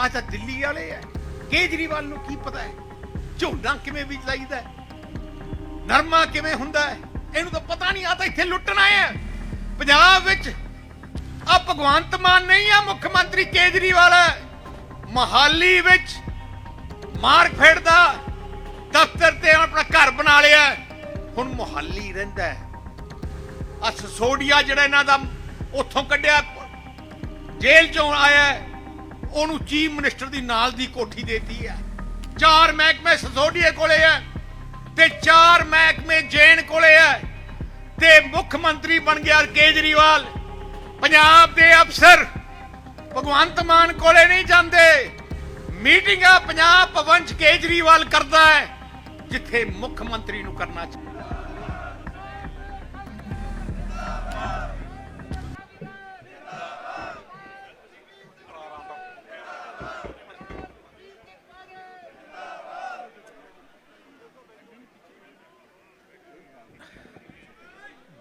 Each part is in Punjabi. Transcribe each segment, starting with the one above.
ਆ ਤਾਂ ਦਿੱਲੀ ਵਾਲੇ ਆ ਕੇਜਰੀਵਾਲ ਨੂੰ ਕੀ ਪਤਾ ਹੈ ਝੋਨਾ ਕਿਵੇਂ ਬੀਜ ਲਾਈਦਾ ਨਰਮਾ ਕਿਵੇਂ ਹੁੰਦਾ ਹੈ ਇਹਨੂੰ ਤਾਂ ਪਤਾ ਨਹੀਂ ਆ ਤਾਂ ਇੱਥੇ ਲੁੱਟਣ ਆਏ ਪੰਜਾਬ ਵਿੱਚ ਆ ਭਗਵੰਤ ਮਾਨ ਨਹੀਂ ਆ, ਮੁੱਖ ਮੰਤਰੀ ਕੇਜਰੀਵਾਲ ਹੈ ਮਹਾਲੀ ਵਿੱਚ ਮਾਰਕਫੈਟ ਦਾ ਦਫ਼ਤਰ ਤੇ ਆਪਣਾ ਘਰ ਬਣਾ ਲਿਆ ਹੁਣ ਮੋਹਾਲੀ ਰਹਿੰਦਾ ਹੈ ਆ ਸਸੋਡੀਆ ਜਿਹੜਾ ਇਹਨਾਂ ਦਾ ਉੱਥੋਂ ਕੱਢਿਆ, ਜੇਲ੍ਹ ਚੋਂ ਆਇਆ ਉਹਨੂੰ ਚੀਫ ਮਿਨਿਸਟਰ ਦੀ ਨਾਲ ਦੀ ਕੋਠੀ ਦੇਤੀ ਹੈ। ਚਾਰ ਮਹਿਕਮੇ ਸਸੋਡੀਏ ਕੋਲੇ ਹੈ ਤੇ ਚਾਰ ਮਹਿਕਮੇ ਜੈਨ ਕੋਲੇ ਹੈ ਤੇ ਮੁੱਖ ਮੰਤਰੀ ਬਣ ਗਿਆ ਕੇਜਰੀਵਾਲ। ਪੰਜਾਬ ਦੇ ਅਫਸਰ ਭਗਵੰਤ ਮਾਨ ਕੋਲੇ ਨਹੀਂ ਜਾਂਦੇ। ਮੀਟਿੰਗਾਂ ਪੰਜਾਬ ਭਵਨ ਚ ਕੇਜਰੀਵਾਲ ਕਰਦਾ ਹੈ, ਜਿੱਥੇ ਮੁੱਖ ਮੰਤਰੀ ਨੂੰ ਕਰਨਾ ਚਾਹੀਦਾ।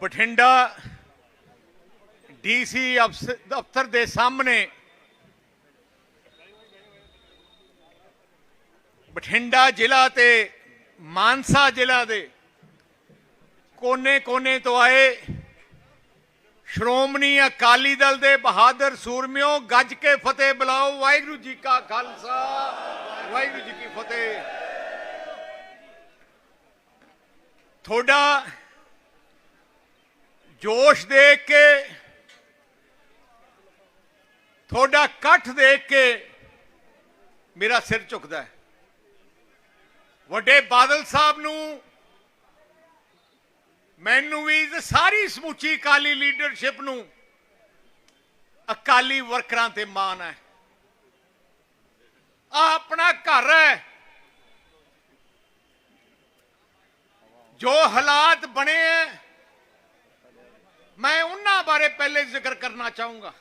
ਬਠਿੰਡਾ ਡੀਸੀ ਦਫ਼ਤਰ ਦੇ ਸਾਹਮਣੇ ਬਠਿੰਡਾ ਜ਼ਿਲ੍ਹਾ ਤੇ ਮਾਨਸਾ ਜ਼ਿਲ੍ਹਾ ਦੇ ਕੋਨੇ-ਕੋਨੇ ਤੋਂ ਆਏ ਸ਼੍ਰੋਮਣੀ ਅਕਾਲੀ ਦਲ ਦੇ ਬਹਾਦਰ ਸੂਰਮਿਓ ਗੱਜ ਕੇ ਫਤਿਹ ਬੁਲਾਓ। ਵਾਹਿਗੁਰੂ ਜੀ ਕਾ ਖਾਲਸਾ, ਵਾਹਿਗੁਰੂ ਜੀ ਕੀ ਫਤਿਹ। ਤੁਹਾਡਾ ਜੋਸ਼ ਦੇਖ ਕੇ, ਤੁਹਾਡਾ ਇਕੱਠ ਦੇਖ ਕੇ ਮੇਰਾ ਸਿਰ ਝੁਕਦਾ ਹੈ। ਵੱਡੇ ਬਾਦਲ ਸਾਹਿਬ ਨੂੰ ਮੈਨੂੰ ਵੀ ਤੇ ਸਾਰੀ ਸਮੁੱਚੀ ਅਕਾਲੀ ਲੀਡਰਸ਼ਿਪ ਨੂੰ ਅਕਾਲੀ ਵਰਕਰਾਂ ਤੇ ਮਾਣ ਹੈ। ਆ ਆਪਣਾ ਘਰ ਹੈ। ਜੋ ਹਾਲਾਤ ਬਣੇ ਹੈ ਮੈਂ ਉਹਨਾਂ ਬਾਰੇ ਪਹਿਲੇ ਜ਼ਿਕਰ ਕਰਨਾ ਚਾਹੂੰਗਾ।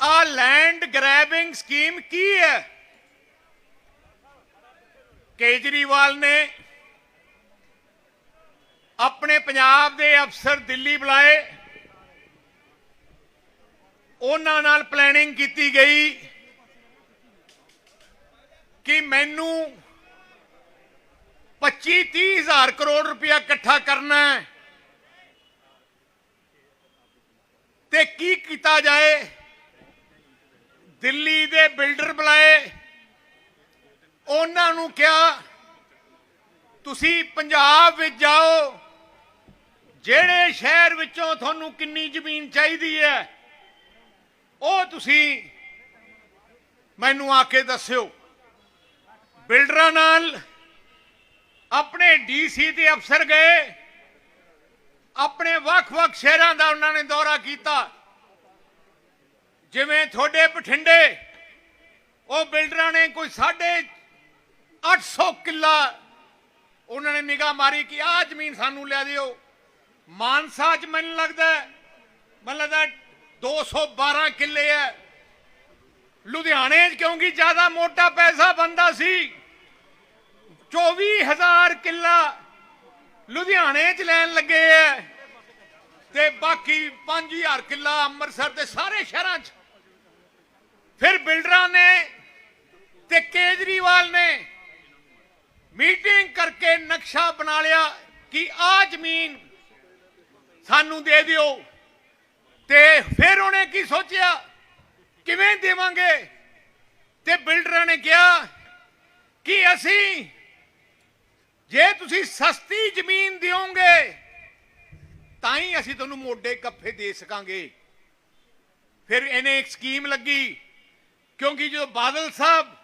ਆ ਲੈਂਡ ਗ੍ਰੈਬਿੰਗ ਸਕੀਮ ਕੀ ਹੈ? ਕੇਜਰੀਵਾਲ ਨੇ ਆਪਣੇ ਪੰਜਾਬ ਦੇ ਅਫਸਰ ਦਿੱਲੀ ਬੁਲਾਏ। ਉਹਨਾਂ ਨਾਲ ਪਲੈਨਿੰਗ ਕੀਤੀ ਗਈ ਕਿ ਮੈਨੂੰ 25 30 ਹਜ਼ਾਰ ਕਰੋੜ ਰੁਪਇਆ ਇਕੱਠਾ ਕਰਨਾ ਹੈ। ਤੇ ਕੀ ਕੀਤਾ ਜਾਏ? ਦਿੱਲੀ ਦੇ ਬਿਲਡਰ ਬੁਲਾਏ। ਉਹਨਾਂ ਨੂੰ ਕਿਹਾ, ਤੁਸੀਂ ਪੰਜਾਬ ਵਿੱਚ ਜਾਓ। ਜਿਹੜੇ ਸ਼ਹਿਰ ਵਿੱਚੋਂ ਤੁਹਾਨੂੰ ਕਿੰਨੀ ਜ਼ਮੀਨ ਚਾਹੀਦੀ ਹੈ, ਉਹ ਤੁਸੀਂ ਮੈਨੂੰ ਆ ਕੇ ਦੱਸਿਓ। ਬਿਲਡਰਾਂ ਨਾਲ ਆਪਣੇ ਡੀਸੀ ਤੇ ਅਫਸਰ ਗਏ। ਆਪਣੇ ਵੱਖ-ਵੱਖ ਸ਼ਹਿਰਾਂ ਦਾ ਉਹਨਾਂ ਨੇ ਦੌਰਾ ਕੀਤਾ। ਜਿਵੇਂ ਤੁਹਾਡੇ ਬਠਿੰਡੇ ਉਹ ਬਿਲਡਰਾਂ ਨੇ ਕੋਈ ਸਾਢੇ 800 ਕਿੱਲਾ ਉਹਨਾਂ ਨੇ ਨਿਗਾਹ ਮਾਰੀ ਕਿ ਆਹ ਜ਼ਮੀਨ ਸਾਨੂੰ ਲੈ ਦਿਓ। ਮਾਨਸਾ ਚ ਮੈਨੂੰ ਲੱਗਦਾ ਹੈ, ਮੈਨੂੰ ਲੱਗਦਾ 212 ਕਿੱਲੇ ਹੈ। ਲੁਧਿਆਣੇ ਚ ਕਿਉਂਕਿ ਜ਼ਿਆਦਾ ਮੋਟਾ ਪੈਸਾ ਬੰਦਾ ਸੀ। 24000 ਕਿੱਲਾ ਲੁਧਿਆਣੇ ਚ ਲੈਣ ਲੱਗੇ ਐ ਤੇ ਬਾਕੀ 5000 ਕਿੱਲਾ ਅੰਮ੍ਰਿਤਸਰ ਦੇ ਸਾਰੇ ਸ਼ਹਿਰਾਂ ਚ। ਫਿਰ ਬਿਲਡਰਾਂ ਨੇ ਤੇ ਕੇਜਰੀਵਾਲ ਨੇ ਮੀਟਿੰਗ ਕਰਕੇ ਨਕਸ਼ਾ ਬਣਾ ਲਿਆ ਕਿ ਆ ਜ਼ਮੀਨ ਸਾਨੂੰ ਦੇ ਦਿਓ। ਤੇ ਫਿਰ ਉਹਨੇ ਕੀ ਸੋਚਿਆ? ਕਿਵੇਂ ਦੇਵਾਂਗੇ? ਤੇ ਬਿਲਡਰਾਂ ਨੇ ਕਿਹਾ ਕਿ ਅਸੀਂ ਜੇ ਤੁਸੀਂ ਸਸਤੀ ਜ਼ਮੀਨ ਦਿਓਗੇ, ਤਾਂ ਹੀ ਅਸੀਂ ਤੁਹਾਨੂੰ ਮੋਢੇ ਕੱਫੇ ਦੇ ਸਕਾਂਗੇ। ਫਿਰ ਇਹਨੇ ਇੱਕ ਸਕੀਮ ਲੱਗੀ, ਕਿਉਂਕਿ ਜਦੋਂ ਬਾਦਲ ਸਾਹਿਬ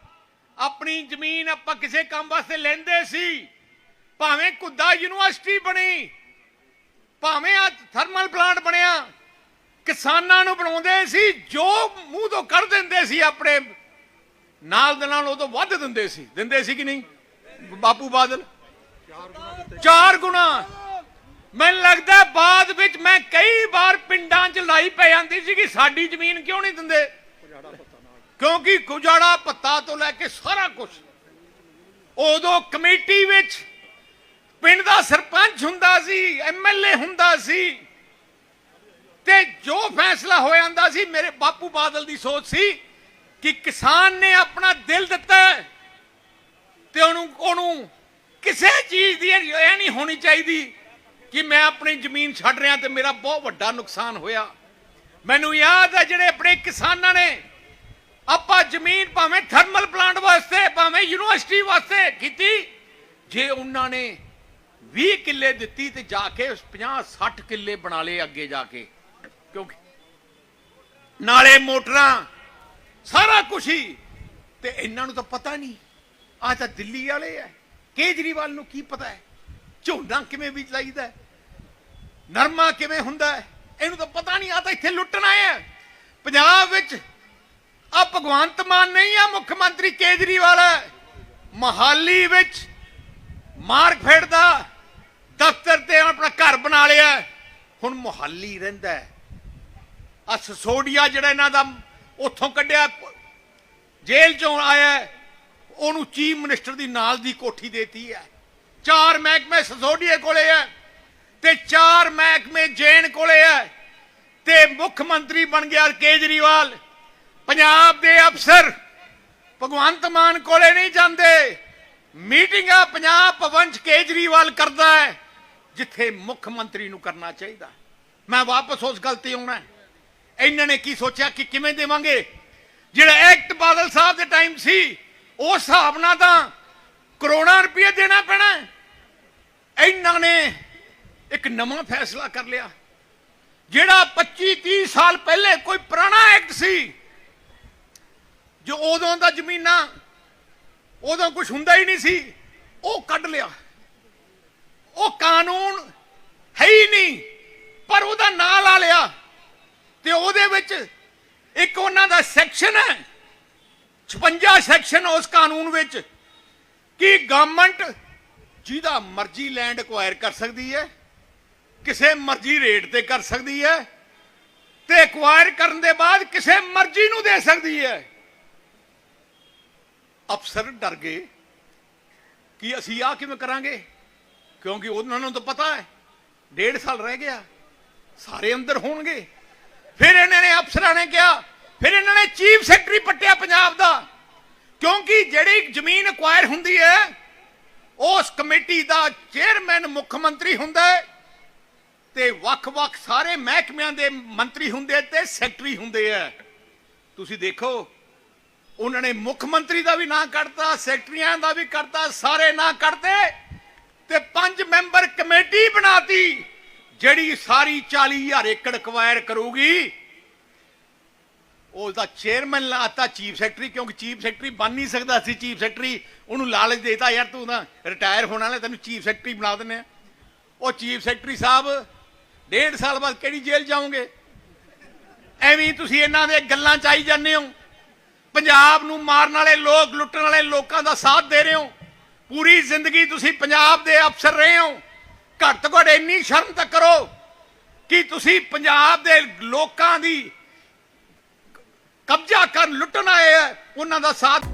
ਆਪਣੀ ਜ਼ਮੀਨ ਆਪਾਂ ਕਿਸੇ ਕੰਮ ਵਾਸਤੇ ਲੈਂਦੇ ਸੀ, ਭਾਵੇਂ ਕੁੱਦਾ ਯੂਨੀਵਰਸਿਟੀ ਬਣੀ, ਭਾਵੇਂ ਆ ਥਰਮਲ ਪਲਾਂਟ ਬਣਿਆ, ਕਿਸਾਨਾਂ ਨੂੰ ਬਣਾਉਂਦੇ ਸੀ, ਜੋ ਮੂੰਹ ਤੋਂ ਕੱਢ ਦਿੰਦੇ ਸੀ ਆਪਣੇ, ਨਾਲ ਦੇ ਨਾਲ ਉਹ ਤੋਂ ਵੱਧ ਦਿੰਦੇ ਸੀ। ਦਿੰਦੇ ਸੀ ਕਿ ਨਹੀਂ? ਬਾਪੂ ਬਾਦਲ? ਚਾਰ ਗੁਣਾ। ਮੈਨੂੰ ਲੱਗਦਾ ਬਾਅਦ ਵਿੱਚ ਮੈਂ ਕਈ ਵਾਰ ਪਿੰਡਾਂ 'ਚ ਲਾਈ ਪੈ ਜਾਂਦੀ ਸੀ ਕਿ ਸਾਡੀ ਜ਼ਮੀਨ ਕਿਉਂ ਨਹੀਂ ਦਿੰਦੇ? ਕਿਉਂਕਿ ਗੁਜਾੜਾ ਪੱਤਾ ਤੋਂ ਲੈ ਕੇ ਸਾਰਾ ਕੁਝ ਉਦੋਂ ਕਮੇਟੀ ਵਿੱਚ ਪਿੰਡ ਦਾ ਸਰਪੰਚ ਹੁੰਦਾ ਸੀ ਐਮਐਲਏ ਹੁੰਦਾ ਸੀ ਤੇ ਜੋ ਫੈਸਲਾ ਹੋ ਜਾਂਦਾ ਸੀ, ਮੇਰੇ ਬਾਪੂ ਬਾਦਲ ਦੀ ਸੋਚ ਸੀ ਕਿ ਕਿਸਾਨ ਨੇ ਆਪਣਾ ਦਿਲ ਦਿੱਤਾ ਤੇ ਉਹਨੂੰ ਉਹਨੂੰ ਕਿਸੇ ਚੀਜ਼ ਦੀ ਇਹ ਨਹੀਂ ਹੋਣੀ ਚਾਹੀਦੀ ਕਿ ਮੈਂ ਆਪਣੀ ਜ਼ਮੀਨ ਛੱਡ ਰਿਹਾ ਤੇ ਮੇਰਾ ਬਹੁਤ ਵੱਡਾ ਨੁਕਸਾਨ ਹੋਇਆ। ਮੈਨੂੰ ਯਾਦ ਹੈ ਜਿਹੜੇ ਆਪਣੇ ਕਿਸਾਨਾਂ ਨੇ ਆਪਾਂ ਜ਼ਮੀਨ ਭਾਵੇਂ ਥਰਮਲ ਪਲਾਂਟ ਵਾਸਤੇ, ਭਾਵੇਂ ਯੂਨੀਵਰਸਿਟੀ ਵਾਸਤੇ ਕੀਤੀ, ਜੇ ਉਹਨਾਂ ਨੇ 20 ਕਿੱਲੇ ਦਿੱਤੀ ਤੇ ਜਾ ਕੇ 50 60 ਕਿੱਲੇ ਬਣਾ ਲਏ ਅੱਗੇ ਜਾ ਕੇ। ਕਿਉਂਕਿ ਨਾਲੇ ਮੋਟਰਾਂ, ਸਾਰਾ ਕੁਝ ਹੀ। ਤੇ ਇਹਨਾਂ ਨੂੰ ਤਾਂ ਪਤਾ ਨਹੀਂ ਆ ਤਾਂ ਦਿੱਲੀ ਵਾਲੇ ਆ। ਕੇਜਰੀਵਾਲ ਨੂੰ ਕੀ ਪਤਾ ਹੈ? ਝੋਨਾ ਕਿਵੇਂ ਬੀਜ ਲਾਈਦਾ ਨਰਮਾ ਕਿਵੇਂ ਹੁੰਦਾ ਹੈ? ਇਹਨੂੰ ਤਾਂ ਪਤਾ ਨਹੀਂ ਆ ਤਾਂ ਇੱਥੇ ਲੁੱਟਣ ਆਏ ਆ। ਪੰਜਾਬ ਵਿੱਚ ਆ ਭਗਵੰਤ ਮਾਨ ਨਹੀਂ ਆ, ਮੁੱਖ ਮੰਤਰੀ ਕੇਜਰੀਵਾਲ। ਹੈ ਮਹਾਲੀ ਵਿੱਚ ਮਾਰਕਫੈਟ ਦਾ ਦਫ਼ਤਰ ਤੇ ਆਪਣਾ ਘਰ ਬਣਾ ਲਿਆ। ਹੁਣ ਮੋਹਾਲੀ ਰਹਿੰਦਾ ਹੈ। ਆ ਸਸੋਡੀਆ ਜਿਹੜਾ ਇਹਨਾਂ ਦਾ ਉੱਥੋਂ ਕੱਢਿਆ, ਜੇਲ੍ਹ ਚੋਂ ਆਇਆ ਉਹਨੂੰ ਚੀਫ ਮਿਨਿਸਟਰ ਦੀ ਨਾਲ ਦੀ ਕੋਠੀ ਦੇਤੀ ਹੈ। ਚਾਰ ਮਹਿਕਮੇ ਸਸੋਡੀਏ ਕੋਲੇ ਹੈ ਤੇ ਚਾਰ ਮਹਿਕਮੇ ਜੈਨ ਕੋਲੇ ਹੈ ਤੇ ਮੁੱਖ ਮੰਤਰੀ ਬਣ ਗਿਆ ਕੇਜਰੀਵਾਲ। ਪੰਜਾਬ ਦੇ ਅਫਸਰ ਭਗਵੰਤ ਮਾਨ ਕੋਲੇ ਨਹੀਂ ਜਾਂਦੇ। ਮੀਟਿੰਗਾਂ ਪੰਜਾਬ ਭਵਨ ਚ ਕੇਜਰੀਵਾਲ ਕਰਦਾ ਹੈ, ਜਿੱਥੇ ਮੁੱਖ ਮੰਤਰੀ ਨੂੰ ਕਰਨਾ ਚਾਹੀਦਾ। ਮੈਂ ਵਾਪਸ ਉਸ ਗੱਲ ਤੇ ਆਉਣਾ ਇਹਨਾਂ ਨੇ ਕੀ ਸੋਚਿਆ ਕਿ ਕਿਵੇਂ ਦੇਵਾਂਗੇ? ਜਿਹੜਾ ਐਕਟ ਬਾਦਲ ਸਾਹਿਬ ਦੇ ਟਾਈਮ ਸੀ ਉਸ ਹਿਸਾਬ ਨਾਲ ਤਾਂ ਕਰੋੜਾਂ ਰੁਪਏ ਦੇਣਾ ਪੈਣਾ ਇਹਨਾਂ ਨੇ ਇੱਕ ਨਵਾਂ ਫੈਸਲਾ ਕਰ ਲਿਆ। ਜਿਹੜਾ 25 30 ਸਾਲ ਪਹਿਲੇ ਕੋਈ ਪੁਰਾਣਾ ਐਕਟ ਸੀ, ਜੋ ਉਦੋਂ ਦਾ ਜ਼ਮੀਨਾਂ ਉਦੋਂ ਕੁਝ ਹੁੰਦਾ ਹੀ ਨਹੀਂ ਸੀ, ਉਹ ਕੱਢ ਲਿਆ। ਉਹ ਕਾਨੂੰਨ ਹੈ ਹੀ ਨਹੀਂ, ਪਰ ਉਹਦਾ ਨਾਂ ਲਾ ਲਿਆ। ਤੇ ਉਹਦੇ ਵਿੱਚ ਇੱਕ ਉਹਨਾਂ ਦਾ ਸੈਕਸ਼ਨ ਹੈ 56 ਸੈਕਸ਼ਨ ਉਸ ਕਾਨੂੰਨ ਵਿੱਚ ਕਿ ਗਵਰਨਮੈਂਟ ਜਿਹਦਾ ਮਰਜ਼ੀ ਲੈਂਡ ਐਕਵਾਇਰ ਕਰ ਸਕਦੀ ਹੈ, ਕਿਸੇ ਮਰਜ਼ੀ ਰੇਟ ਤੇ ਕਰ ਸਕਦੀ ਹੈ ਤੇ ਐਕਵਾਇਰ ਕਰਨ ਦੇ ਬਾਅਦ ਕਿਸੇ ਮਰਜ਼ੀ ਨੂੰ ਦੇ ਸਕਦੀ ਹੈ। ਅਫਸਰ ਡਰ ਗਏ ਕਿ ਅਸੀਂ ਆ ਕਿਵੇਂ ਕਰਾਂਗੇ? ਕਿਉਂਕਿ ਉਹਨਾਂ ਨੂੰ ਤਾਂ ਪਤਾ ਹੈ, ਡੇਢ ਸਾਲ ਰਹਿ ਗਿਆ, ਸਾਰੇ ਅੰਦਰ ਹੋਣਗੇ। ਫਿਰ ਇਹਨਾਂ ਨੇ ਅਫਸਰਾਂ ਨੇ ਕਿਹਾ, ਫਿਰ ਇਹਨਾਂ ਨੇ ਚੀਫ ਸੈਕਟਰੀ ਪੱਟਿਆ ਜਿਹੜੀ ਜ਼ਮੀਨ ਅਕਵਾਇਰ ਹੁੰਦੀ ਹੈ, ਉਸ ਕਮੇਟੀ ਦਾ ਚੇਅਰਮੈਨ ਮੁੱਖ ਮੰਤਰੀ ਹੁੰਦਾ ਤੇ ਵੱਖ-ਵੱਖ ਸਾਰੇ ਮਹਿਕਮਿਆਂ ਦੇ ਮੰਤਰੀ ਹੁੰਦੇ ਤੇ ਸੈਕਟਰੀ ਹੁੰਦੇ ਆ। ਤੁਸੀਂ ਦੇਖੋ, ਉਹਨਾਂ ਨੇ ਮੁੱਖ ਮੰਤਰੀ ਦਾ ਵੀ ਨਾਂ ਕੱਢਤਾ ਸੈਕਟਰੀਆਂ ਦਾ ਵੀ ਕੱਢਤਾ, ਸਾਰੇ ਨਾਂ ਕੱਢਤੇ ਤੇ ਪੰਜ ਮੈਂਬਰ ਕਮੇਟੀ ਬਣਾਤੀ, ਜਿਹੜੀ ਸਾਰੀ 40000 ਏਕੜ ਅਕਵਾਇਰ ਕਰੂਗੀ। ਉਹਦਾ ਚੇਅਰਮੈਨ ਲਾਤਾ ਚੀਫ ਸੈਕਟਰੀ ਕਿਉਂਕਿ ਚੀਫ ਸੈਕਟਰੀ ਬਣ ਨਹੀਂ ਸਕਦਾ ਸੀ ਚੀਫ ਸੈਕਟਰੀ ਉਹਨੂੰ ਲਾਲਚ ਦੇਤਾ, ਯਾਰ ਤੂੰ ਤਾਂ ਰਿਟਾਇਰ ਹੋਣ ਵਾਲਾ, ਤੈਨੂੰ ਚੀਫ ਸੈਕਟਰੀ ਬਣਾ ਦਿੰਨੇ ਆ ਉਹ ਚੀਫ ਸੈਕਟਰੀ ਸਾਹਿਬ ਡੇਢ ਸਾਲ ਬਾਅਦ ਕਿਹੜੀ ਜੇਲ੍ਹ ਜਾਓਗੇ? ਐਵੇਂ ਤੁਸੀਂ ਇਹਨਾਂ ਦੇ ਗੱਲਾਂ ਚ ਆਈ ਜਾਂਦੇ ਹੋ। ਪੰਜਾਬ ਨੂੰ ਮਾਰਨ ਵਾਲੇ ਲੋਕ, ਲੁੱਟਣ ਵਾਲੇ ਲੋਕਾਂ ਦਾ ਸਾਥ ਦੇ ਰਹੇ ਹੋ। ਪੂਰੀ ਜ਼ਿੰਦਗੀ ਤੁਸੀਂ ਪੰਜਾਬ ਦੇ ਅਫਸਰ ਰਹੇ ਹੋ। ਘੱਟ ਤੋਂ ਘੱਟ ਇੰਨੀ ਸ਼ਰਮ ਤਾਂ ਕਰੋ ਕਿ ਤੁਸੀਂ ਪੰਜਾਬ ਦੇ ਲੋਕਾਂ ਦੀ ਕਬਜ਼ਾ ਕਰਨ ਲੁੱਟਣ ਆਏ ਆ ਉਹਨਾਂ ਦਾ ਸਾਥ